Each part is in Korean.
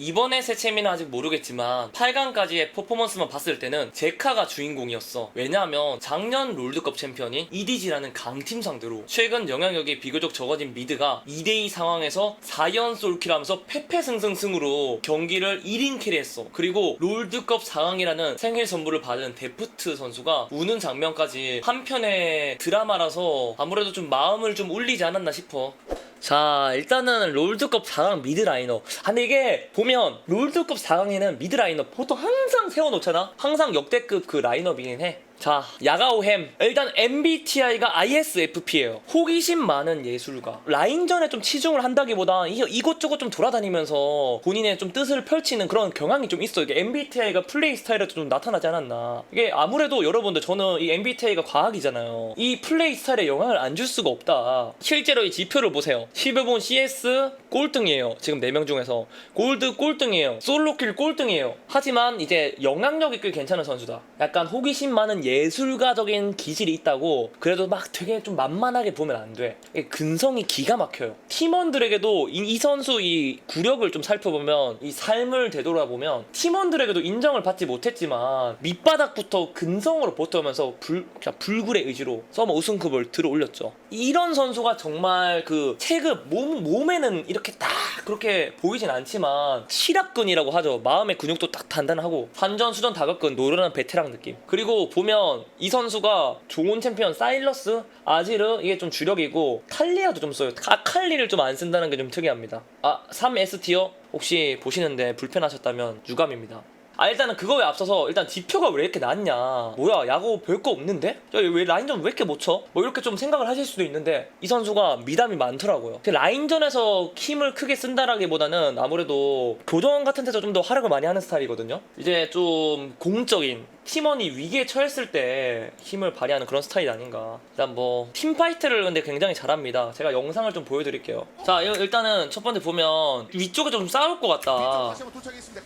이번에 새 채미는 아직 모르겠지만 8강까지의 퍼포먼스만 봤을 때는 제카가 주인공이었어. 왜냐하면 작년 롤드컵 챔피언인 EDG라는 강팀 상대로 최근 영향력이 비교적 적어진 미드가 2대2 상황에서 4연 솔킬하면서 패패승승승으로 경기를 1인 캐리했어. 그리고 롤드컵 4강이라는 생일 선물을 받은 데프트 선수가 우는 장면까지 한편의 드라마라서 아무래도 좀 마음을 좀 울리지 않았나 싶어. 자 일단은 롤드컵 4강 미드 라이너 아, 근데 이게 보면 롤드컵 4강에는 미드 라이너 보통 항상 세워놓잖아? 항상 역대급 그 라인업이긴 해 자 야가오햄. 일단 MBTI가 ISFP예요. 호기심 많은 예술가. 라인전에 좀 치중을 한다기보다 이- 이곳저곳 좀 돌아다니면서 본인의 좀 뜻을 펼치는 그런 경향이 좀 있어. 이게 MBTI가 플레이 스타일에도 좀 나타나지 않았나. 이게 아무래도 여러분들 저는 이 MBTI가 과학이잖아요. 이 플레이 스타일에 영향을 안 줄 수가 없다. 실제로 이 지표를 보세요. 10여분 CS 꼴등이에요. 지금 4명 중에서. 골드 꼴등이에요. 솔로킬 꼴등이에요. 하지만 이제 영향력이 꽤 괜찮은 선수다. 약간 호기심 많은 예술가적인 기질이 있다고 그래도 막 되게 좀 만만하게 보면 안 돼. 근성이 기가 막혀요. 팀원들에게도 이, 이 선수 이 구력을 좀 살펴보면 이 삶을 되돌아보면 팀원들에게도 인정을 받지 못했지만 밑바닥부터 근성으로 버텨오면서 불, 불굴의 의지로 서머 우승컵을 들어 올렸죠. 이런 선수가 정말 그 체급 몸, 몸에는 이렇게 딱 그렇게 보이진 않지만 실압근이라고 하죠. 마음의 근육도 딱 단단하고 환전 수전 다각근 노련한 베테랑 느낌. 그리고 보면 이 선수가 좋은 챔피언 사일러스 아지르 이게 좀 주력이고 탈리아도 좀 써요. 아칼리를 좀 안 쓴다는 게 좀 특이합니다. 아 3S티어? 혹시 보시는데 불편하셨다면 유감입니다. 아 일단은 그거에 앞서서 일단 지표가 왜 이렇게 낮냐. 뭐야 야구 별거 없는데? 야, 왜 라인전 왜 이렇게 못 쳐? 뭐 이렇게 좀 생각을 하실 수도 있는데 이 선수가 미담이 많더라고요. 근데 라인전에서 힘을 크게 쓴다라기보다는 아무래도 교전 같은 데서 좀 더 활약을 많이 하는 스타일이거든요. 이제 좀 공적인 팀원이 위기에 처했을 때 힘을 발휘하는 그런 스타일 아닌가 일단 뭐 팀파이트를 근데 굉장히 잘합니다 제가 영상을 좀 보여드릴게요 자 일- 일단은 첫 번째 보면 위쪽에 좀 싸울 것 같다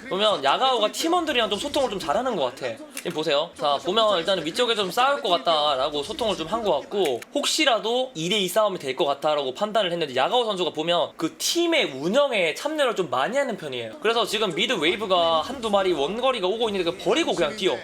보면 야가오가 팀원들이랑 좀 소통을 좀 잘하는 것 같아. 지금 보세요. 자 보면 일단은 위쪽에 좀 싸울 것 같다라고 소통을 좀 한 것 같고 혹시라도 2대2 싸움이 될 것 같다라고 판단을 했는데 야가오 선수가 보면 그 팀의 운영에 참여를 좀 많이 하는 편이에요. 그래서 지금 미드 웨이브가 한두 마리 원거리가 오고 있는데 그거 버리고 그냥 뛰어.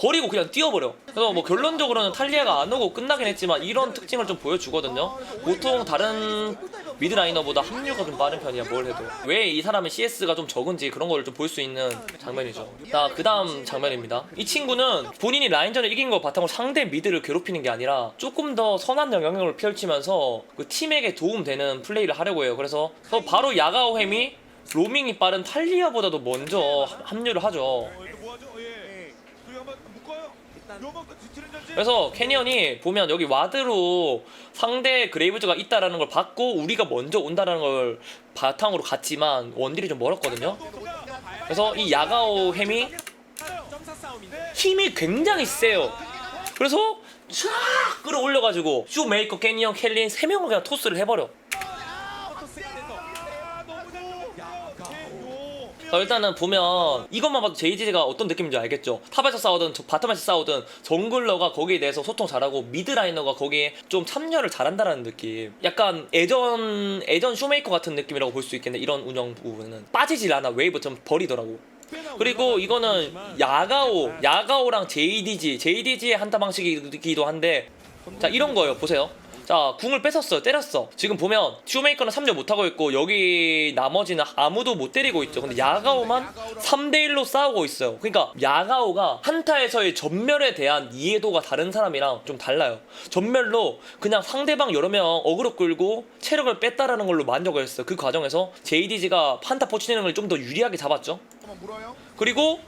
버리고 그냥 뛰어버려. 그래서 뭐 결론적으로는 탈리아가 안 오고 끝나긴 했지만 이런 특징을 좀 보여주거든요. 보통 다른 미드라이너보다 합류가 좀 빠른 편이야 뭘 해도. 왜 이 사람의 CS가 좀 적은지 그런 걸좀볼 수 있는 장면이죠. 자, 그 다음 장면입니다. 이 친구는 본인이 라인전을 이긴 거 바탕으로 상대 미드를 괴롭히는 게 아니라 조금 더 선한 영향력을 펼치면서 그 팀에게 도움되는 플레이를 하려고 해요. 그래서 어, 바로 야가오 햄이 로밍이 빠른 탈리아보다도 먼저 합류를 하죠. 그래서 캐니언이 보면 여기 와드로 상대 그레이브즈가 있다라는 걸 봤고 우리가 먼저 온다라는 걸 바탕으로 갔지만 원딜이 좀 멀었거든요. 그래서 이 야가오 햄이 힘이 굉장히 세요. 그래서 쫙 끌어올려가지고 슈메이커, 캐니언, 켈린 세 명을 그냥 토스를 해버려. 자, 일단은 보면 이것만 봐도 JD가 어떤 느낌인지 알겠죠. 탑에서 싸우든 저- 바텀에서 싸우든 정글러가 거기에 대해서 소통 잘하고 미드라이너가 거기에 좀 참여를 잘한다라는 느낌. 약간 예전 예전 쇼메이커 같은 느낌이라고 볼 수 있겠네. 이런 운영 부분은 빠지질 않아. 웨이브 좀 버리더라고. 그리고 이거는 야가오, 야가오랑 JDG, JDG의 한타 방식이기도 한데 자 이런 거예요. 보세요. 자 궁을 뺏었어요. 때렸어. 지금 보면 슈메이커는 3점 못하고 있고 여기 나머지는 아무도 못 때리고 있죠. 근데 야가오만 3대1로 싸우고 있어요. 그러니까 야가오가 한타에서의 전멸에 대한 이해도가 다른 사람이랑 좀 달라요. 전멸로 그냥 상대방 여러 명 어그로 끌고 체력을 뺐다라는 걸로 만족을 했어요. 그 과정에서 JDG가 판타 포치닝을 좀더 유리하게 잡았죠. 그리고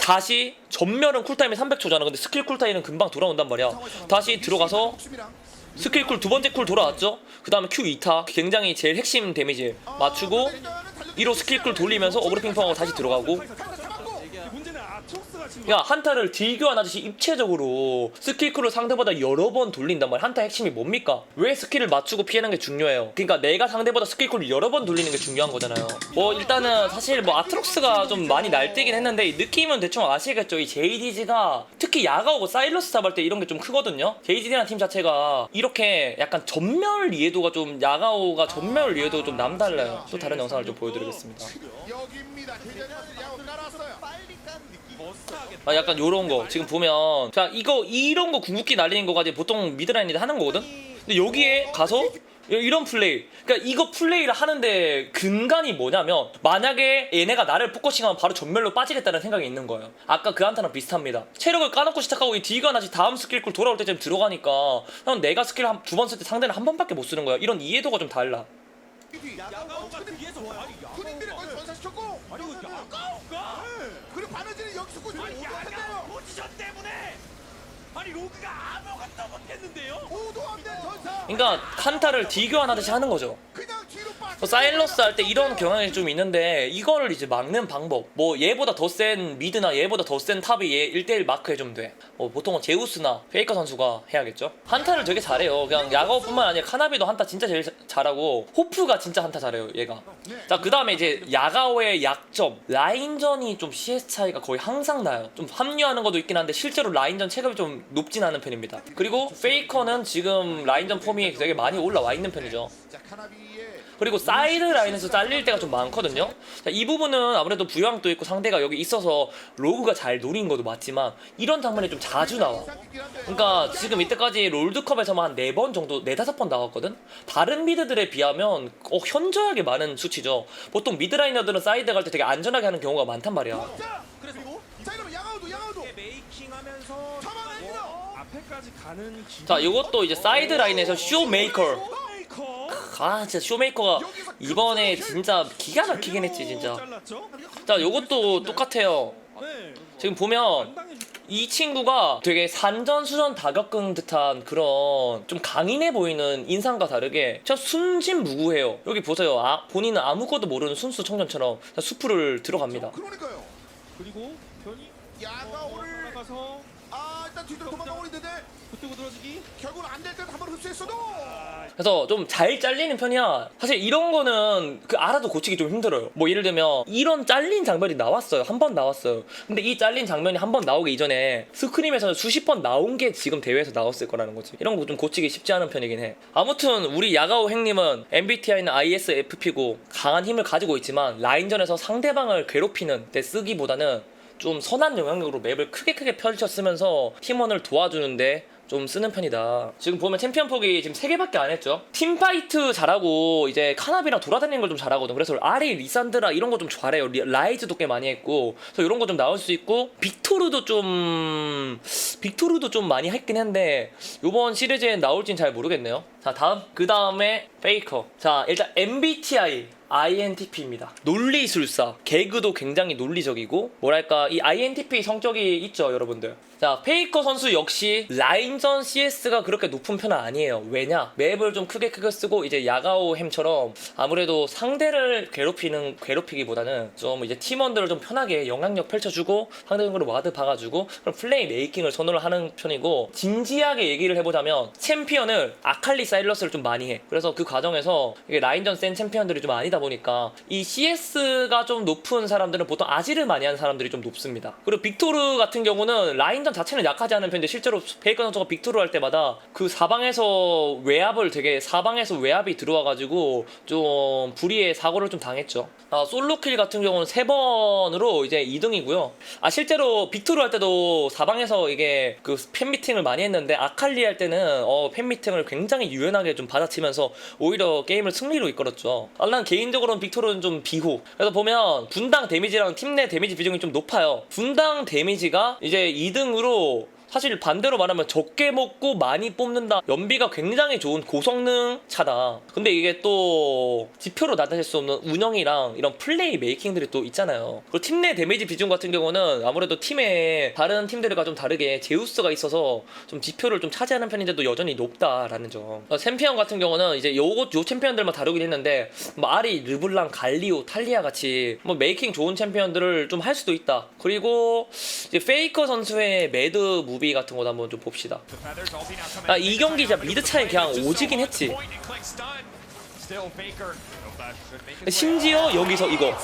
다시 전멸은 쿨타임이 300초잖아. 근데 스킬 쿨타임은 금방 돌아온단 말이야. 다시 들어가서 스킬 쿨 두 번째 쿨 돌아왔죠. 그 다음에 Q 2타 굉장히 제일 핵심 데미지 맞추고 1호 스킬 쿨 돌리면서 어그로 핑퐁하고 다시 들어가고 야 한타를 딜교환하듯이 입체적으로 스킬 쿨을 상대보다 여러 번 돌린단 말이야 한타 핵심이 뭡니까? 왜 스킬을 맞추고 피하는 게 중요해요? 그러니까 내가 상대보다 스킬 쿨을 여러 번 돌리는 게 중요한 거잖아요. 뭐 일단은 사실 뭐 아트록스가 좀 많이 날뛰긴 했는데 이 느낌은 대충 아시겠죠? 이 JDG가 특히 야가오고 사일러스 잡을 때 이런 게 좀 크거든요? JDG라는 팀 자체가 이렇게 약간 전멸 이해도가 좀 야가오가 전멸 이해도가 좀 남달라요. 또 다른 영상을 좀 보여드리겠습니다. 여기입니다. 아 약간 요런 거. 지금 보면. 자 이거 이런 거 궁극기 날리는 거가 보통 미드라인이 하는 거거든? 근데 여기에 가서 이- 이런 플레이. 그러니까 이거 플레이를 하는데 근간이 뭐냐면 만약에 얘네가 나를 포커싱하면 바로 전멸로 빠지겠다는 생각이 있는 거예요. 아까 그 한타랑 비슷합니다. 체력을 까놓고 시작하고 이 D가 나지 다음 스킬쿨 돌아올 때쯤 들어가니까 형 내가 스킬 두 번 쓸 때 상대는 한 번밖에 못 쓰는 거야. 이런 이해도가 좀 달라 아니 못했네요. 포지션 때문에 아니 로그가 아무것도 못했는데요. 그러니까 한타를 D 교환하듯이 하는 거죠. 뭐 사일러스 할 때 이런 경향이 좀 있는데 이거를 이제 막는 방법. 뭐 얘보다 더 센 미드나 얘보다 더 센 탑이 얘 1대1 마크 해주면 돼 뭐 보통은 제우스나 페이커 선수가 해야겠죠? 한타를 되게 잘해요. 그냥 야가오뿐만 아니라 카나비도 한타 진짜 제일 자- 잘하고 호프가 진짜 한타 잘해요 얘가. 자 그 다음에 이제 야가오의 약점. 라인전이 좀 CS 차이가 거의 항상 나요. 좀 합류하는 것도 있긴 한데 실제로 라인전 체급이 좀 높진 않은 편입니다 그리고 페이커는 지금 라인전 폼이 되게 많이 올라와 있는 편이죠 그리고 사이드 라인에서 잘릴 때가 좀 많거든요. 자, 이 부분은 아무래도 부양도 있고 상대가 여기 있어서 로그가 잘 노린 것도 맞지만 이런 장면이 좀 자주 나와. 그러니까 지금 이때까지 롤드컵에서만 한네번 정도, 네 다섯 번 나왔거든. 다른 미드들에 비하면 어, 현저하게 많은 수치죠. 보통 미드라이너들은 사이드 갈 때 되게 안전하게 하는 경우가 많단 말이야. 자, 그래서 자 이러면 양아우도 양아우도. 메이킹하면서 자, 이것도 이제 사이드 라인에서 쇼메이커. 메이커 아, 진짜 쇼메이커가 이번에 진짜 기가 막히긴 했지, 진짜. 자, 요것도 똑같아요. 네. 지금 보면 이 친구가 되게 산전수전 다 겪은 듯한 그런 좀 강인해 보이는 인상과 다르게 진짜 순진무구해요. 여기 보세요. 아, 본인은 아무것도 모르는 순수 청년처럼 수풀을 들어갑니다. 그러니까요. 그리고 변이 야가오를 나가서 아 일단 뒤로 도망가고 있는데 붙들고 들어지기 결국은 안 될 듯 한번 흡수했어도. 그래서 좀 잘 잘리는 편이야. 사실 이런 거는 그 알아도 고치기 좀 힘들어요. 뭐 예를 들면 이런 잘린 장면이 나왔어요. 한 번 나왔어요. 근데 이 잘린 장면이 한 번 나오기 이전에 스크림에서는 수십 번 나온 게 지금 대회에서 나왔을 거라는 거지. 이런 거 좀 고치기 쉽지 않은 편이긴 해. 아무튼 우리 야가오 행님은 MBTI는 ISFP고 강한 힘을 가지고 있지만 라인전에서 상대방을 괴롭히는 데 쓰기보다는 좀 선한 영향력으로 맵을 크게 크게 펼쳤으면서 팀원을 도와주는데 좀 쓰는 편이다. 지금 보면 챔피언 폭이 지금 3개밖에 안 했죠. 팀파이트 잘하고 이제 카나비랑 돌아다니는 걸 좀 잘하거든. 그래서 아리, 리산드라 이런 거 좀 잘해요. 리- 라이즈도 꽤 많이 했고. 그래서 이런 거 좀 나올 수 있고 빅토르도 좀 빅토르도 좀 많이 했긴 한데 요번 시리즈에 나올진 잘 모르겠네요. 자, 다음. 그다음에 페이커. 자, 일단 MBTI INTP입니다. 논리술사. 개그도 굉장히 논리적이고 뭐랄까 이 INTP 성격이 있죠, 여러분들. 자, 페이커 선수 역시 라인전 CS가 그렇게 높은 편은 아니에요. 왜냐? 맵을 좀 크게 크게 쓰고 이제 야가오 햄처럼 아무래도 상대를 괴롭히는 괴롭히기보다는 좀 이제 팀원들을 좀 편하게 영향력 펼쳐주고 상대적으로 와드 박아주고 그런 플레이 메이킹을 선호를 하는 편이고 진지하게 얘기를 해보자면 챔피언을 아칼리 사일러스를 좀 많이 해. 그래서 그 과정에서 이게 라인전 센 챔피언들이 좀 아니다 보니까 이 CS가 좀 높은 사람들은 보통 아지를 많이 하는 사람들이 좀 높습니다. 그리고 빅토르 같은 경우는 라인 전 자체는 약하지 않은 편인데 실제로 베이컨 선수가 빅토르 할 때마다 그 사방에서 외압을 되게 사방에서 외압이 들어와가지고 좀 불의의 사고를 좀 당했죠. 아, 솔로킬 같은 경우는 세 번으로 이제 2등이고요. 아 실제로 빅토르 할 때도 사방에서 이게 그 팬미팅을 많이 했는데 아칼리 할 때는 어, 팬미팅을 굉장히 유연하게 좀 받아치면서 오히려 게임을 승리로 이끌었죠. 아, 난 개인적으로는 빅토르는 좀 비호. 그래서 보면 분당 데미지랑 팀 내 데미지 비중이 좀 높아요. 분당 데미지가 이제 2등 으로 사실 반대로 말하면 적게 먹고 많이 뽑는다. 연비가 굉장히 좋은 고성능 차다. 근데 이게 또 지표로 나타낼 수 없는 운영이랑 이런 플레이 메이킹들이 또 있잖아요. 그리고 팀 내 데미지 비중 같은 경우는 아무래도 팀에 다른 팀들과 좀 다르게 제우스가 있어서 좀 지표를 좀 차지하는 편인데도 여전히 높다라는 점. 어, 챔피언 같은 경우는 이제 요거 요 챔피언들만 다루긴 했는데 뭐 아리, 르블랑, 갈리오, 탈리아 같이 뭐 메이킹 좋은 챔피언들을 좀 할 수도 있다. 그리고 페이커 선수의 매드 무비 같은 것도 한번 좀 봅시다. 아, 이 경기 진짜 미드 차이 그냥 오지긴 했지. 심지어 여기서 이거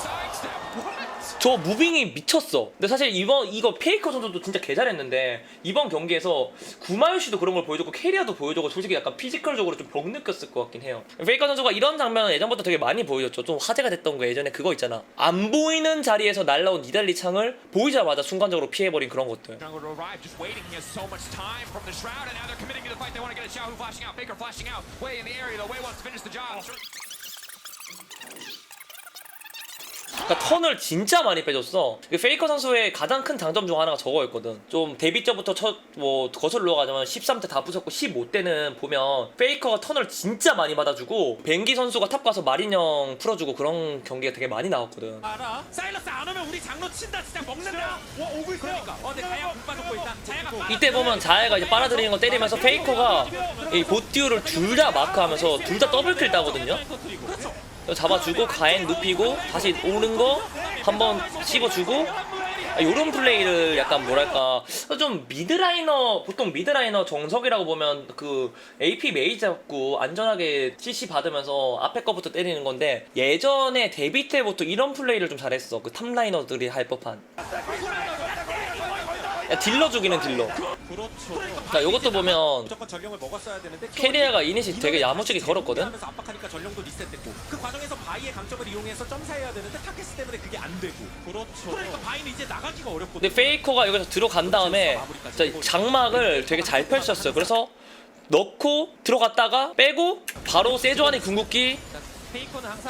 저 무빙이 미쳤어. 근데 사실 이번 이거 페이커 선수도 진짜 개 잘했는데 이번 경기에서 구마요시도 그런 걸 보여줬고 캐리아도 보여줬고 솔직히 약간 피지컬적으로 좀 벽 느꼈을 것 같긴 해요. 페이커 선수가 이런 장면 예전부터 되게 많이 보여줬죠. 좀 화제가 됐던 거 예전에 그거 있잖아. 안 보이는 자리에서 날라온 니달리 창을 보이자마자 순간적으로 피해버린 그런 것들. 그러니까 턴을 진짜 많이 빼줬어. 그 페이커 선수의 가장 큰 장점 중 하나가 저거였거든. 좀 데뷔 때부터 첫, 뭐, 거슬러 가자면 13대 다 부쉈고 15대는 보면 페이커가 턴을 진짜 많이 받아주고 뱅기 선수가 탑 가서 마린형 풀어주고 그런 경기가 되게 많이 나왔거든. 알아? 사일러스 안 오면 우리 장로 친다, 진짜 먹는다. 와 오고 있어. 그러니까. 어, 근데 자야가 못 빠졌고 일단 자야가 빠. 이때 보면 자해가 이제 빨아들이는 거 때리면서 페이커가 이 보티우를 둘 다 마크하면서 둘 다 더블킬 따거든요. 그렇죠. 잡아주고 가엔 눕히고 다시 오는 거 한번 씹어주고. 아, 요런 플레이를 약간 뭐랄까. 좀 미드라이너 보통 미드라이너 정석이라고 보면 그 AP 메이 잡고 안전하게 CC 받으면서 앞에 거부터 때리는 건데 예전에 데뷔 때부터 이런 플레이를 좀 잘했어. 그 탑라이너들이 할 법한. 야, 딜러 죽이는 딜러 그렇죠. 자 요것도 보면 무조건 전령을 먹었어야 되는데 캐리아가 이니시 되게 야무지게 걸었거든 하면서 압박하니까 전령도 리셋됐고 그 과정에서 바이의 강점을 이용해서 점사해야 되는데 타켓스 때문에 그게 안 되고 그렇죠. 그러니까 바이는 이제 나가기가 어렵거든요. 근데 페이커가 여기서 들어간 다음에 진짜 장막을 되게 잘 펼쳤어요. 그래서 넣고 들어갔다가 빼고 바로 세조안의 궁극기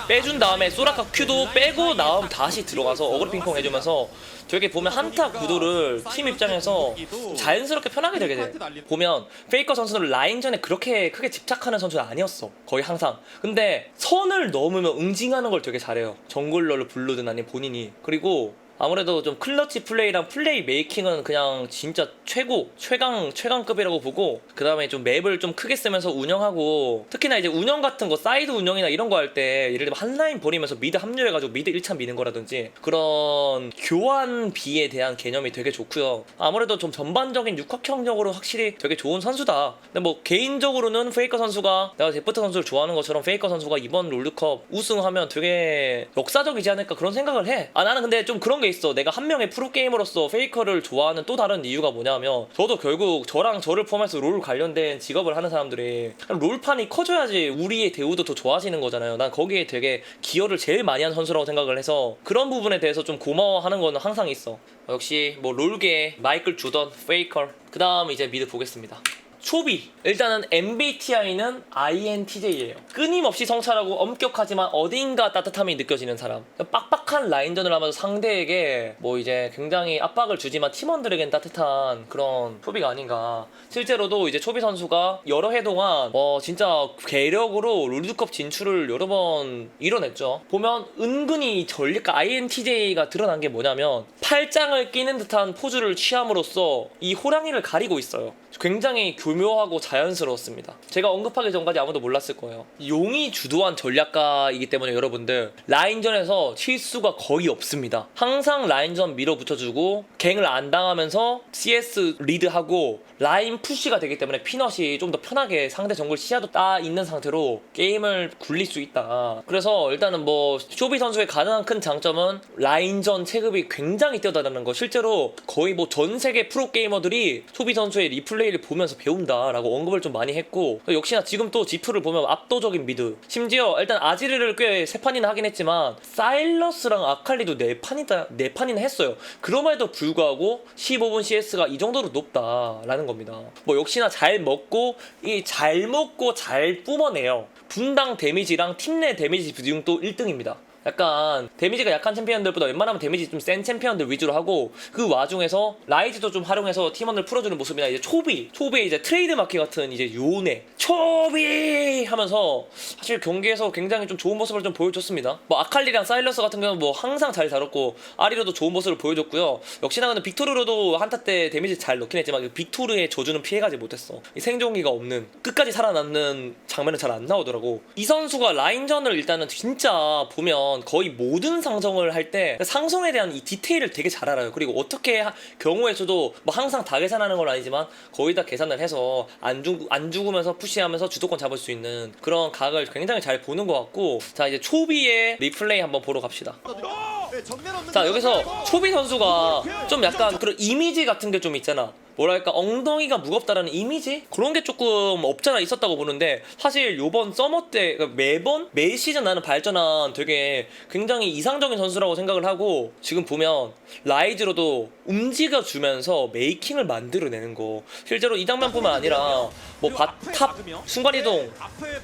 빼준 다음에 소라카 큐도 빼고 나오면 다시 들어가서 어그로 핑퐁 해주면서 되게 보면 한타 구도를 팀 입장에서 자연스럽게 편하게 되게 돼. 보면 페이커 선수는 라인전에 그렇게 크게 집착하는 선수는 아니었어. 거의 항상. 근데 선을 넘으면 응징하는 걸 되게 잘해요. 정글러를 부르든 아니 본인이. 그리고 아무래도 좀 클러치 플레이랑 플레이 메이킹은 그냥 진짜 최고 최강 최강급이라고 보고 그 다음에 좀 맵을 좀 크게 쓰면서 운영하고 특히나 이제 운영 같은 거 사이드 운영이나 이런 거 할 때 예를 들면 한 라인 버리면서 미드 합류해가지고 미드 1차 미는 거라든지 그런 교환 비에 대한 개념이 되게 좋고요 아무래도 좀 전반적인 육각형적으로 확실히 되게 좋은 선수다 근데 뭐 개인적으로는 페이커 선수가 내가 데프트 선수를 좋아하는 것처럼 페이커 선수가 이번 롤드컵 우승하면 되게 역사적이지 않을까 그런 생각을 해. 아 나는 근데 좀 그런 게 있어. 내가 한 명의 프로 게이머로서 페이커를 좋아하는 또 다른 이유가 뭐냐면 저도 결국 저랑 저를 포함해서 롤 관련된 직업을 하는 사람들이 롤판이 커져야지 우리의 대우도 더 좋아지는 거잖아요. 난 거기에 되게 기여를 제일 많이 한 선수라고 생각을 해서 그런 부분에 대해서 좀 고마워하는 거는 항상 있어. 역시 뭐 롤계 마이클 주던 페이커. 그 다음 이제 미드 보겠습니다. 초비. 일단은 MBTI는 INTJ예요. 끊임없이 성찰하고 엄격하지만 어딘가 따뜻함이 느껴지는 사람. 빡빡한 라인전을 하면서 상대에게 뭐 이제 굉장히 압박을 주지만 팀원들에겐 따뜻한 그런 초비가 아닌가. 실제로도 이제 초비 선수가 여러 해 동안 어 진짜 괴력으로 롤드컵 진출을 여러 번 이뤄냈죠. 보면 은근히 이 전략가 INTJ가 드러난 게 뭐냐면 팔짱을 끼는 듯한 포즈를 취함으로써 이 호랑이를 가리고 있어요. 굉장히 교 묘하고 자연스러웠습니다. 제가 언급하기 전까지 아무도 몰랐을 거예요. 용이 주도한 전략가이기 때문에 여러분들 라인전에서 실수가 거의 없습니다. 항상 라인전 밀어붙여주고 갱을 안 당하면서 CS 리드하고 라인 푸시가 되기 때문에 피넛이 좀 더 편하게 상대 정글 시야도 따 있는 상태로 게임을 굴릴 수 있다. 그래서 일단은 뭐 쇼비 선수의 가장 큰 장점은 라인전 체급이 굉장히 뛰어다니는 거. 실제로 거의 뭐 전 세계 프로 게이머들이 쇼비 선수의 리플레이를 보면서 배운 다라고 언급을 좀 많이 했고 역시나 지금 또 지프를 보면 압도적인 미드. 심지어 일단 아지르를 꽤 세 판이나 하긴 했지만 사일러스랑 아칼리도 네 판이다 네 판이나 했어요. 그럼에도 불구하고 15분 CS가 이 정도로 높다라는 겁니다. 뭐 역시나 잘 먹고 이 잘 먹고 잘 뿜어내요. 분당 데미지랑 팀 내 데미지 비중도 1등입니다. 약간 데미지가 약한 챔피언들보다 웬만하면 데미지 좀 센 챔피언들 위주로 하고 그 와중에서 라이즈도 좀 활용해서 팀원을 풀어주는 모습이나 이제 초비 초비의 이제 트레이드 마켓 같은 이제 요네 초비 하면서 사실 경기에서 굉장히 좀 좋은 모습을 좀 보여줬습니다. 뭐 아칼리랑 사일러스 같은 경우는 뭐 항상 잘 다뤘고 아리로도 좋은 모습을 보여줬고요. 역시나 근데 빅토르로도 한타 때 데미지 잘 넣긴 했지만 그 빅토르의 저주는 피해가지 못했어. 이 생존기가 없는 끝까지 살아남는 장면은 잘 안 나오더라고. 이 선수가 라인전을 일단은 진짜 보면 보면 거의 모든 상성을 할 때 상성에 대한 이 디테일을 되게 잘 알아요. 그리고 어떻게 하- 경우에서도 뭐 항상 다 계산하는 건 아니지만 거의 다 계산을 해서 안, 죽, 안 죽으면서 푸시하면서 주도권 잡을 수 있는 그런 각을 굉장히 잘 보는 것 같고 자 이제 초비의 리플레이 한번 보러 갑시다. 네, 자 여기서 초비 선수가 좀 약간 그런 이미지 같은 게 좀 있잖아 뭐랄까 엉덩이가 무겁다라는 이미지? 그런 게 조금 없잖아 있었다고 보는데 사실 요번 서머 때 그러니까 매번 매 시즌 나는 발전한 되게 굉장히 이상적인 선수라고 생각을 하고 지금 보면 라이즈로도 움직여 주면서 메이킹을 만들어내는 거. 실제로 이 장면뿐만 아니라 뭐 바탑 순간이동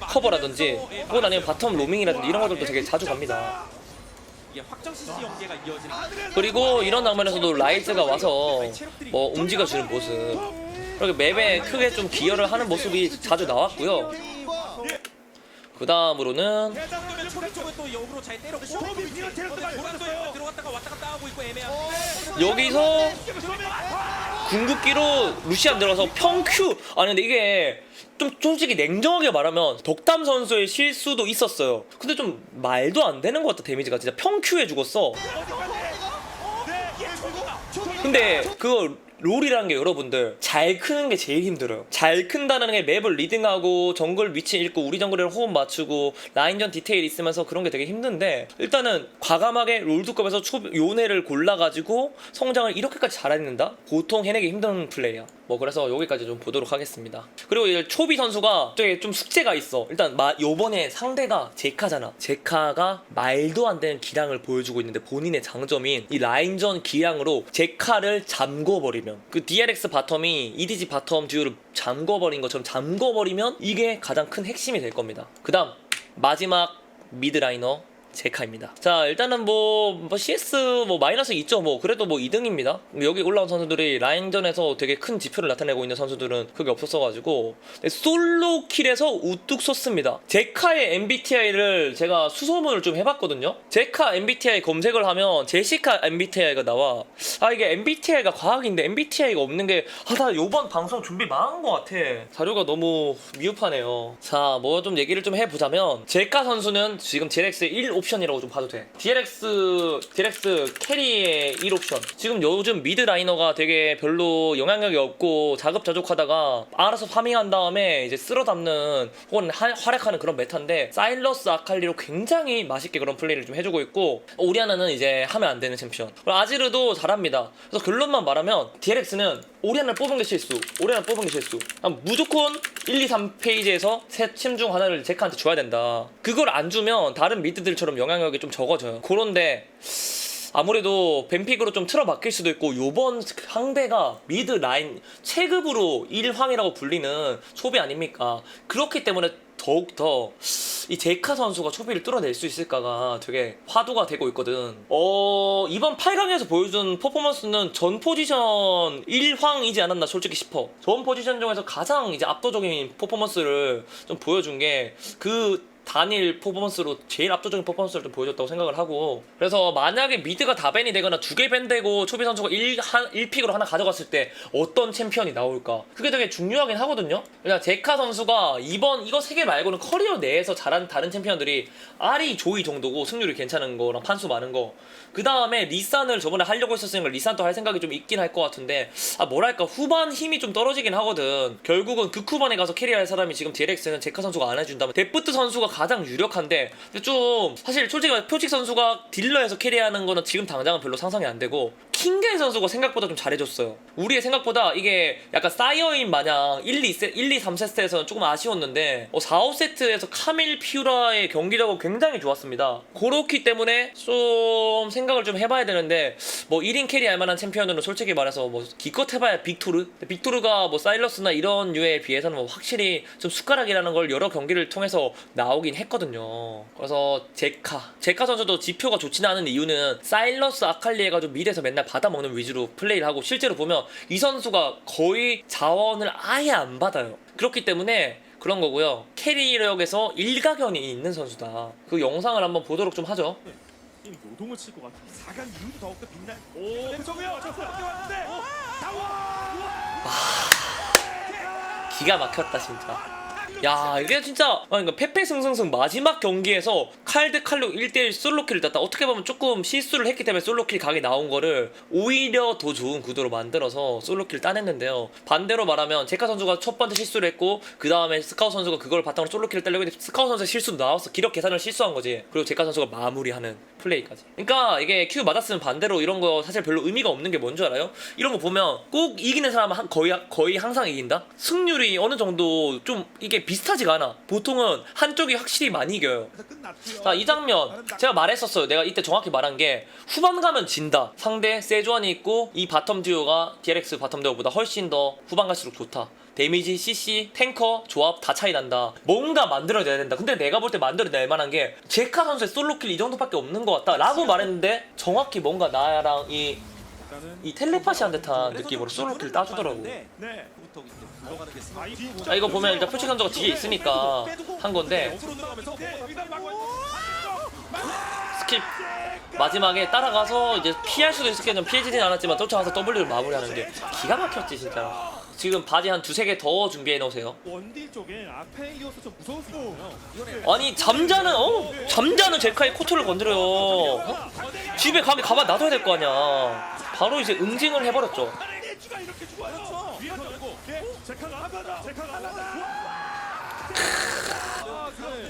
커버라든지 혹은 아니면 바텀 로밍이라든지 이런 것들도 되게 자주 갑니다. 이게 확정 CC 연계가 이어지는 그리고 이런 장면에서도 라이즈가 와서 뭐 움직여주는 모습. 그리고 맵에 크게 좀 기여를 하는 모습이 자주 나왔고요. 그 다음으로는 그러면 초비 쪽은 또 역으로 잘 때렸고 보라도 들어갔다가 왔다 갔다 하고 있고 애매한 여기서 궁극기로 루시안 들어가서 평큐 아니 근데 이게 좀 솔직히 냉정하게 말하면 덕담 선수의 실수도 있었어요 근데 좀 말도 안 되는 것 같아 데미지가 진짜 평큐에 죽었어 근데 그거 롤이라는 게 여러분들 잘 크는 게 제일 힘들어요. 잘 큰다는 게 맵을 리딩하고 정글 위치 읽고 우리 정글이랑 호흡 맞추고 라인전 디테일 있으면서 그런 게 되게 힘든데 일단은 과감하게 롤드컵에서 초 요네를 골라가지고 성장을 이렇게까지 잘해낸다? 보통 해내기 힘든 플레이야. 뭐 그래서 여기까지 좀 보도록 하겠습니다. 그리고 이제 초비 선수가 되게 좀 숙제가 있어. 일단 마, 요번에 상대가 제카잖아. 제카가 말도 안 되는 기량을 보여주고 있는데 본인의 장점인 이 라인전 기량으로 제카를 잠궈버리면 그 DRX 바텀이 EDG 바텀 듀오를 잠궈버린 것처럼 잠궈버리면 이게 가장 큰 핵심이 될 겁니다. 그 다음 마지막 미드라이너 제카입니다. 자 일단은 뭐, 뭐 CS 뭐 마이너스 있죠. 뭐 그래도 뭐 2등입니다. 여기 올라온 선수들이 라인전에서 되게 큰 지표를 나타내고 있는 선수들은 그게 없었어가지고 솔로 킬에서 우뚝 섰습니다. 제카의 MBTI를 제가 수소문을 좀 해봤거든요. 제카 MBTI 검색을 하면 제시카 MBTI가 나와. 아 이게 MBTI가 과학인데 MBTI가 없는 게 아 나 요번 방송 준비 망한 것 같아. 자료가 너무 미흡하네요. 자 뭐 좀 얘기를 좀 해보자면 제카 선수는 지금 DRX 1 옵션이라고 좀 봐도 돼. DRX DRX 캐리의 1 옵션. 지금 요즘 미드 라이너가 되게 별로 영향력이 없고 자급자족하다가 알아서 파밍한 다음에 이제 쓸어 담는 혹은 하- 활약하는 그런 메타인데 사일러스 아칼리로 굉장히 맛있게 그런 플레이를 좀 해주고 있고 오리아나는 이제 하면 안 되는 챔피언. 아지르도 잘합니다. 그래서 결론만 말하면 DRX는 오리아나를 뽑은 게 실수. 오리아나 뽑은 게 실수. 아, 무조건 1, 2, 3 페이지에서 세팀중 하나를 제카한테 줘야 된다. 그걸 안 주면 다른 미드들처럼 영향력이 좀 적어져요. 그런데 아무래도 뱀픽으로 좀 틀어박힐 수도 있고 요번 상대가 미드 라인 체급으로 1황이라고 불리는 초비 아닙니까? 그렇기 때문에 더욱더 이 제카 선수가 초비를 뚫어낼 수 있을까가 되게 화두가 되고 있거든. 어, 이번 8강에서 보여준 퍼포먼스는 전 포지션 1황이지 않았나 솔직히 싶어. 전 포지션 중에서 가장 이제 압도적인 퍼포먼스를 좀 보여준 게 그 단일 퍼포먼스로 제일 압도적인 퍼포먼스를 좀 보여줬다고 생각을 하고. 그래서 만약에 미드가 다벤이 되거나 두 개 밴되고 초비 선수가 1, 한, 1픽으로 하나 가져갔을 때 어떤 챔피언이 나올까? 그게 되게 중요하긴 하거든요. 그냥 제카 선수가 이번 이거 세 개 말고는 커리어 내에서 잘한 다른 챔피언들이 아리 조이 정도고 승률이 괜찮은 거랑 판수 많은 거그 다음에 리산을 저번에 하려고 했었으니까 리산도 할 생각이 좀 있긴 할 것 같은데 아 뭐랄까 후반 힘이 좀 떨어지긴 하거든. 결국은 극후반에 가서 캐리할 사람이 지금 DRX는 제카 선수가 안 해준다면 데프트 선수가 가장 유력한데 근데 좀 사실 솔직히 표직 선수가 딜러에서 캐리하는 거는 지금 당장은 별로 상상이 안 되고 킹겐 선수가 생각보다 좀 잘해줬어요. 우리의 생각보다 이게 약간 사이어인 마냥 1, 2 세, 1, 2, 3세트에서는 조금 아쉬웠는데 어, 4, 5세트에서 카밀 피우라의 경기력은 굉장히 좋았습니다. 그렇기 때문에 좀 생각을 좀 해봐야 되는데 뭐 1인 캐리 할 만한 챔피언으로 솔직히 말해서 뭐 기껏 해봐야 빅토르 빅토르가 뭐 사일러스나 이런 류에 비해서는 뭐 확실히 좀 숟가락이라는 걸 여러 경기를 통해서 나오긴 했거든요. 그래서 제카 제카 선수도 지표가 좋지는 않은 이유는 사일러스 아칼리 해가지고 미드에서 맨날 받아먹는 위주로 플레이를 하고 실제로 보면 이 선수가 거의 자원을 아예 안 받아요. 그렇기 때문에 그런 거고요. 캐리력에서 일가견이 있는 선수다. 그 영상을 한번 보도록 좀 하죠. 노동을 칠 것 같은 4강 이후도 더욱더 빛날 오 백성이요! 저 사람이 왔는데? 나와. 기가 막혔다 진짜 야 이게 진짜 그러니까 페페 승승승 마지막 경기에서 칼드 칼로 1대1 솔로킬을 땄다. 어떻게 보면 조금 실수를 했기 때문에 솔로킬 각이 나온 거를 오히려 더 좋은 구도로 만들어서 솔로킬을 따냈는데요. 반대로 말하면 제카 선수가 첫 번째 실수를 했고 그 다음에 스카우 선수가 그걸 바탕으로 솔로킬을 따려고 했는데 스카우 선수의 실수도 나왔어 기록 계산을 실수한 거지. 그리고 제카 선수가 마무리하는 플레이까지 그러니까 이게 큐 맞았으면 반대로 이런 거 사실 별로 의미가 없는 게뭔줄 알아요? 이런 거 보면 꼭 이기는 사람은 한- 거의 거의 항상 이긴다. 승률이 어느 정도 좀 이게 비슷하지가 않아. 보통은 한쪽이 확실히 많이 이겨요. 끝났고요. 자, 이 장면 제가 말했었어요. 내가 이때 정확히 말한 게 후반 가면 진다. 상대 세주안이 있고 이 바텀 듀오가 DRX 바텀 듀오보다 훨씬 더 후반 갈수록 좋다. 데미지, CC, 탱커, 조합 다 차이 난다. 뭔가 만들어내야 된다. 근데 내가 볼 때 만들어낼 만한 게 제카 선수의 솔로킬 이 정도밖에 없는 것 같다. 라고 말했는데 정확히 뭔가 나랑 이, 이 텔레파시한 듯한 느낌으로 솔로킬 따주더라고. 네. 부터 이제 들어가는 게 스마일. 아이, 자, 이거 보면 일단 표치 선수가 뒤에 있으니까 한 건데 네, 막 스킵 마지막에 따라가서 이제 피할 수도 있었겠지만 피해지진 않았지만 쫓아가서 W를 마무리하는 게 기가 막혔지 진짜 지금 바지 한 두세 개 더 준비해 놓으세요 원딜 쪽에 아페이어서 좀 무서울 수도 있고요. 이거는 아니 잠자는 어 잠자는 제카의 코트를 건드려요 어? 집에 가면 가만 놔둬야 될 거 아니야 바로 이제 응징을 해버렸죠 이렇게 죽어요. 제카가. 제카가.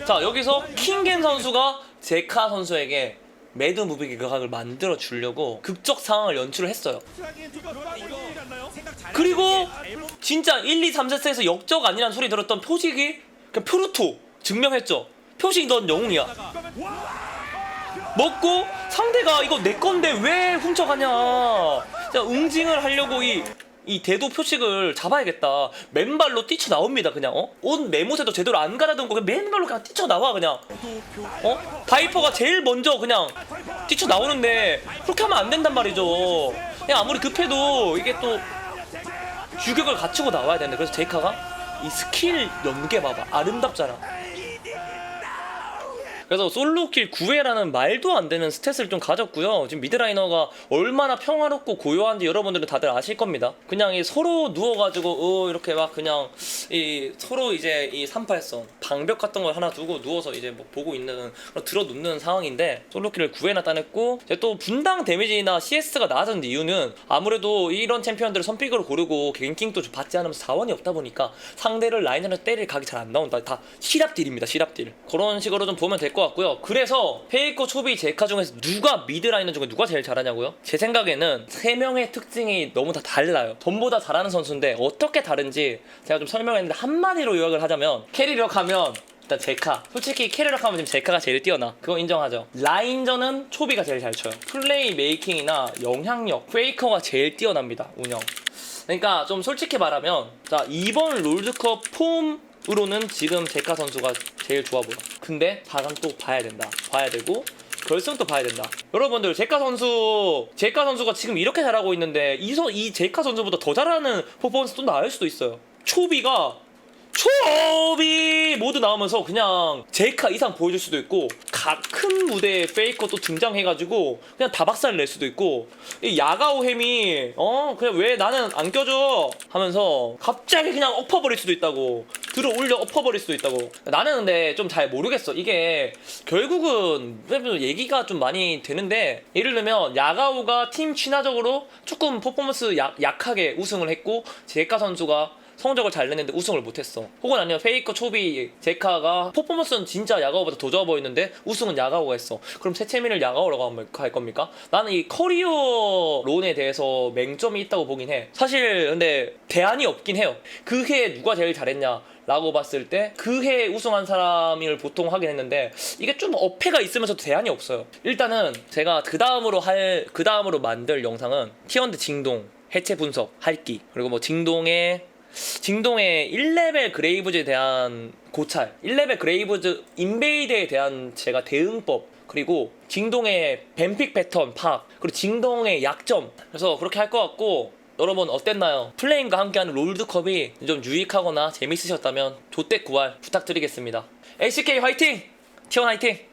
자 여기서 킹겐 선수가 제카 선수에게 매드 무비 각을 만들어 주려고 극적 상황을 연출을 했어요. 그리고 진짜 1, 2, 3, 4세에서 역적 아니란 소리 들었던 표식이 그냥 표루토 증명했죠. 표식 넌 영웅이야. 먹고 상대가 이거 내 건데 왜 훔쳐가냐. 자, 응징을 하려고 이, 이 대도 표식을 잡아야겠다. 맨발로 뛰쳐 나옵니다, 그냥. 어? 옷 매무새도 제대로 안 갈아둔 거 그냥 맨발로 그냥 뛰쳐 나와, 그냥. 어? 바이퍼가 제일 먼저 그냥 뛰쳐 나오는데 그렇게 하면 안 된단 말이죠. 그냥 아무리 급해도 이게 또 유격을 갖추고 나와야 되는데 그래서 제이카가 이 스킬 연계 봐봐 아름답잖아 그래서 솔로킬 9회라는 말도 안 되는 스탯을 좀 가졌고요. 지금 미드라이너가 얼마나 평화롭고 고요한지 여러분들은 다들 아실 겁니다. 그냥 이 서로 누워가지고 어 이렇게 막 그냥 이 서로 이제 이 38선 방벽 같은 걸 하나 두고 누워서 이제 뭐 보고 있는 들어 눕는 상황인데 솔로킬을 9회나 따냈고 또 분당 데미지나 CS가 낮은 이유는 아무래도 이런 챔피언들을 선픽으로 고르고 갱킹도 좀 받지 않으면 자원이 없다 보니까 상대를 라인으로 때릴 각이 잘 안 나온다. 다 시랍딜입니다. 시랍딜. 그런 식으로 좀 보면 될 것 같고요. 그래서 페이커, 초비, 제카 중에서 누가 미드라이너 중에 누가 제일 잘하냐고요? 제 생각에는 세 명의 특징이 너무 다 달라요. 전부 다 잘하는 선수인데 어떻게 다른지 제가 좀 설명했는데 한마디로 요약을 하자면 캐리력 하면 일단 제카 솔직히 캐리력 하면 지금 제카가 제일 뛰어나 그거 인정하죠 라인전은 초비가 제일 잘 쳐요 플레이 메이킹이나 영향력 페이커가 제일 뛰어납니다 운영 그러니까 좀 솔직히 말하면 자 이번 롤드컵 폼 으로는 지금 제카 선수가 제일 좋아 보여. 근데 4강 또 봐야 된다. 봐야 되고 결승 또 봐야 된다. 여러분들 제카 선수 제카 선수가 지금 이렇게 잘하고 있는데 이, 선, 이 제카 선수보다 더 잘하는 퍼포먼스 또 나올 수도 있어요. 초비가 초비 모두 나오면서 그냥 제이카 이상 보여줄 수도 있고 각 큰 무대에 페이커 또 등장해가지고 그냥 다박살 낼 수도 있고 이 야가오 햄이 어? 그냥 왜 나는 안 껴줘? 하면서 갑자기 그냥 엎어버릴 수도 있다고 들어 올려 엎어버릴 수도 있다고. 나는 근데 좀 잘 모르겠어. 이게 결국은 얘기가 좀 많이 되는데 예를 들면 야가오가 팀 친화적으로 조금 퍼포먼스 약, 약하게 우승을 했고 제이카 선수가 성적을 잘 냈는데 우승을 못했어. 혹은 아니면 페이커, 초비, 제카가 퍼포먼스는 진짜 야가오보다 더 좋아 보이는데 우승은 야가오가 했어. 그럼 세체민을 야가오라고 할 겁니까? 나는 이 커리어 론에 대해서 맹점이 있다고 보긴 해. 사실 근데 대안이 없긴 해요. 그 해 누가 제일 잘했냐? 라고 봤을 때 그 해 우승한 사람을 보통 하긴 했는데 이게 좀 어폐가 있으면서도 대안이 없어요. 일단은 제가 그 다음으로 할 그 다음으로 만들 영상은 티언드 징동 해체 분석 할기 그리고 뭐 징동의 징동의 1레벨 그레이브즈에 대한 고찰, 1레벨 그레이브즈 인베이드에 대한 제가 대응법, 그리고 징동의 뱀픽 패턴 파악, 그리고 징동의 약점. 그래서 그렇게 할 것 같고, 여러분 어땠나요? 플레인과 함께하는 롤드컵이 좀 유익하거나 재밌으셨다면 조대 구할 부탁드리겠습니다. LCK 화이팅! 티원 화이팅!